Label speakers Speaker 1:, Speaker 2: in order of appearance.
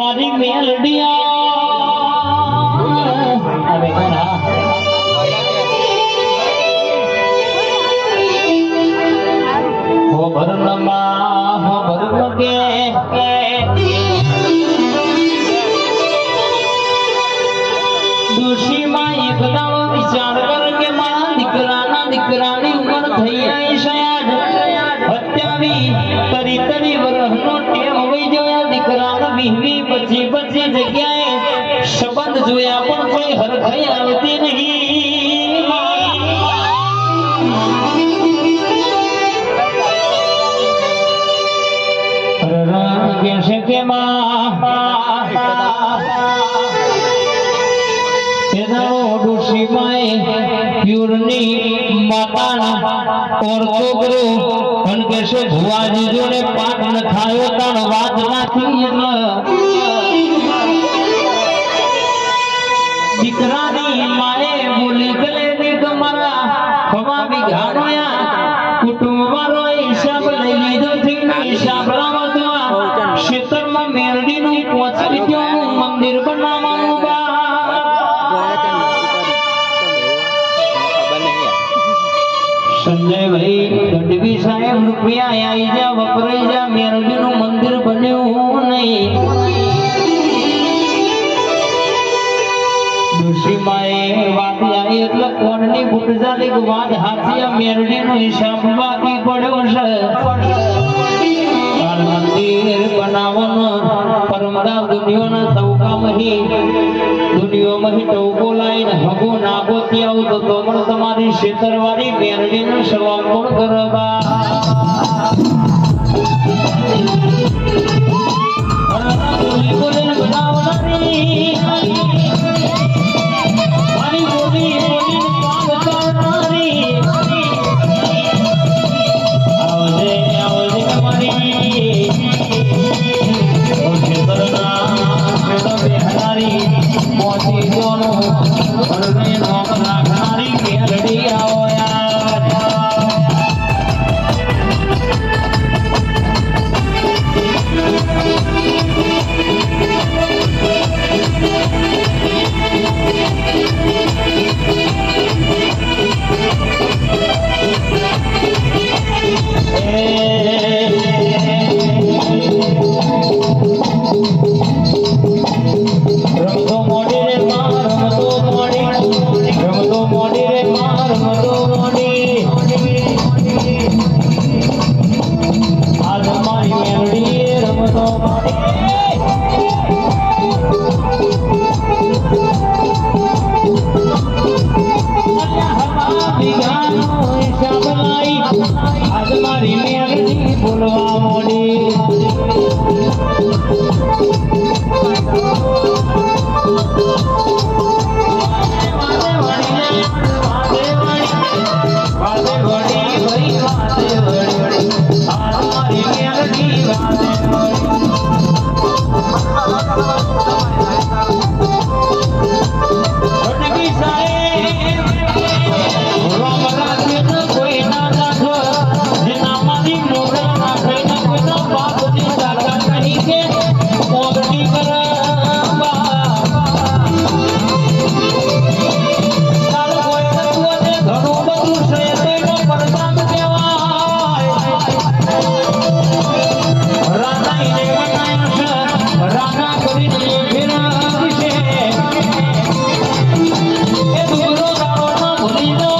Speaker 1: મારી મેલડિયા. હવે ના વિચાર કર કે મારા દીકરાના દીકરાની ઉંમર થઈ રહી છે કઈ આવતી નહીં. રામ કે છે કે પ્યુરની ઓર છોકરો પણ કે ભુવાજી જોડે પાઠ ન થાયો, તાણ વાત નાથી ખવા વિઘાનોયા કુટુંબ હિસાબ સાહેબ રૂપિયા આવી જા મંદિર બન્યું નહીં એટલે ભૂતજાલિક વાત હાથી આ મેરડીનો હિસાબ બાકી પડ્યો છે. મંદિર બનાવવાનો પરમદાવ દુનિયાના ચૌકામહી દુનિયામાંથી ટોકો લાઈને હગો નાગો ત્યાં તો પણ તમારી શેતરવાળી મેરડીનો સવાલ કોણ કરવા દાડો ના